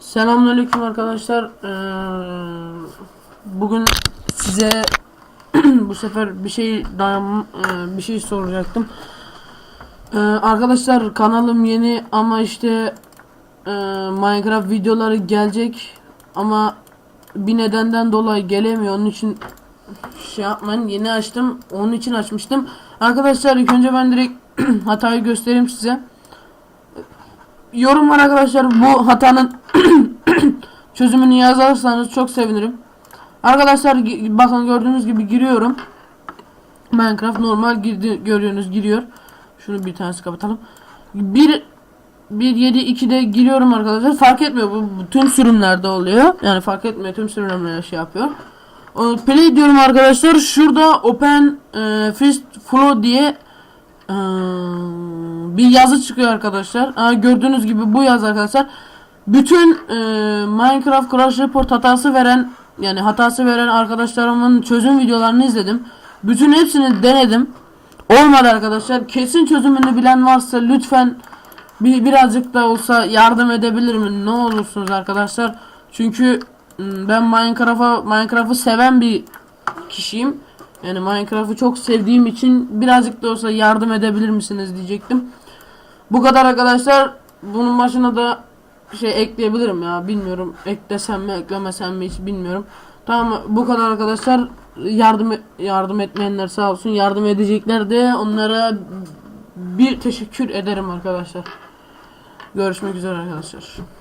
Selamünaleyküm arkadaşlar. Ee, bugün size bu sefer bir şey dayan e, bir şey soracaktım. Ee, arkadaşlar kanalım yeni ama işte e, Minecraft videoları gelecek ama bir nedenden dolayı gelemiyor. Onun için şey yapmayın. Yeni açtım. Onun için açmıştım. Arkadaşlar ilk önce ben direkt hatayı göstereyim size. Yorum var arkadaşlar. Bu hatanın çözümünü yazarsanız çok sevinirim. Arkadaşlar bakın gördüğünüz gibi giriyorum. Minecraft normal girdi görüyorsunuz giriyor. Şunu bir tanesi kapatalım. 1 1 7 2'de giriyorum arkadaşlar. Fark etmiyor bu, bu tüm sürümlerde oluyor. Yani fark etmiyor tüm sürümlerde şey yapıyor. O, Play diyorum arkadaşlar. Şurada Open e, Fist Flow diye bir yazı çıkıyor arkadaşlar. Ha, gördüğünüz gibi bu yazı arkadaşlar. Bütün e, Minecraft Crash Report hatası veren yani hatası veren arkadaşlarımın çözüm videolarını izledim. Bütün hepsini denedim. Olmadı arkadaşlar. Kesin çözümünü bilen varsa lütfen bir birazcık da olsa yardım edebilir mi? Ne olursunuz arkadaşlar. Çünkü ben Minecraft'a Minecraft'ı seven bir kişiyim. Yani Minecraft'ı çok sevdiğim için birazcık da olsa yardım edebilir misiniz diyecektim. Bu kadar arkadaşlar. Bunun başına da şey ekleyebilirim ya. Bilmiyorum. Eklesem mi eklemesem mi hiç bilmiyorum. Tamam bu kadar arkadaşlar. Yardım yardım etmeyenler sağ olsun. Yardım edecekler de onlara bir teşekkür ederim arkadaşlar. Görüşmek üzere arkadaşlar.